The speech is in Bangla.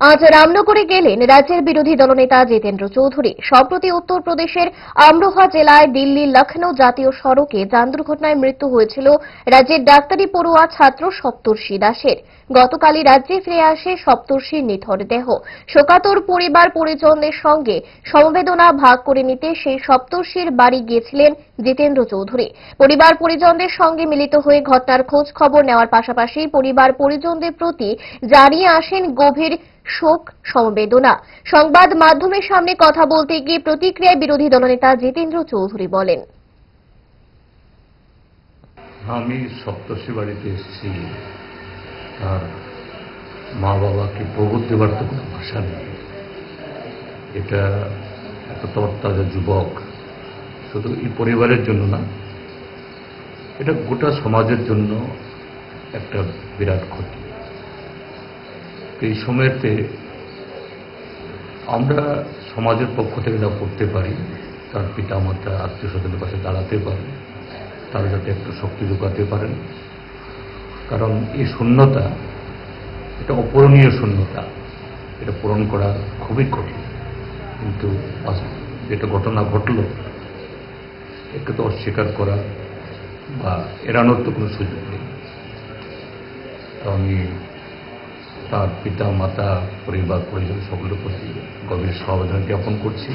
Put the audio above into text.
আজ রামনগরে গেলেন রাজ্যের বিরোধী দলনেতা জিতেন্দ্র চৌধুরী। সম্প্রতি উত্তরপ্রদেশের আমরোহা জেলায় দিল্লি লখনৌ জাতীয় সড়কে যান দুর্ঘটনায় মৃত্যু হয়েছিল রাজ্যের ডাক্তারি পড়ুয়া ছাত্র সপ্তর্ষি দাসের। গতকালই রাজ্যে ফিরে আসে সপ্তর্ষির নিথর দেহ। শোকাতর পরিবার পরিজনদের সঙ্গে সমবেদনা ভাগ করে নিতে সেই সপ্তর্ষির বাড়ি গিয়েছিলেন জিতেন্দ্র চৌধুরী। পরিবার পরিজনদের সঙ্গে মিলিত হয়ে ঘটনার খোঁজ খবর নেওয়ার পাশাপাশি পরিবার পরিজনদের প্রতি জানিয়ে আসেন গভীর শোক সমবেদনা। সংবাদ মাধ্যমের সামনে কথা বলতে গিয়ে প্রতিক্রিয়ায় বিরোধী দলনেতা জিতেন্দ্র চৌধুরী বলেন, আমি সপ্তর্ষি বাড়িতে এসেছি। তার মা বাবাকে প্রবোধ দেবার তো কোনো ভাষা নেই। এটা এত তরতাজা যুবক শুধু এই পরিবারের জন্য না, এটা গোটা সমাজের জন্য একটা বিরাট ক্ষতি। এই সময়তে আমরা সমাজের পক্ষ থেকে যা করতে পারি, তার পিতা মাতা আত্মীয় স্বজনের পাশে দাঁড়াতে পারি, তারা যাতে একটু শক্তি যোগাতে পারেন। কারণ এই শূন্যতা, এটা অপূরণীয় শূন্যতা, এটা পূরণ করা খুবই কঠিন। কিন্তু যেটা ঘটনা ঘটল একে তো অস্বীকার করা বা এড়ানোর তো কোনো সুযোগ নেই। তো আমি তার পিতা, মাতা, পরিবার, পরিজন সকলের প্রতি গভীর সমাবেদনা জ্ঞাপন করছি।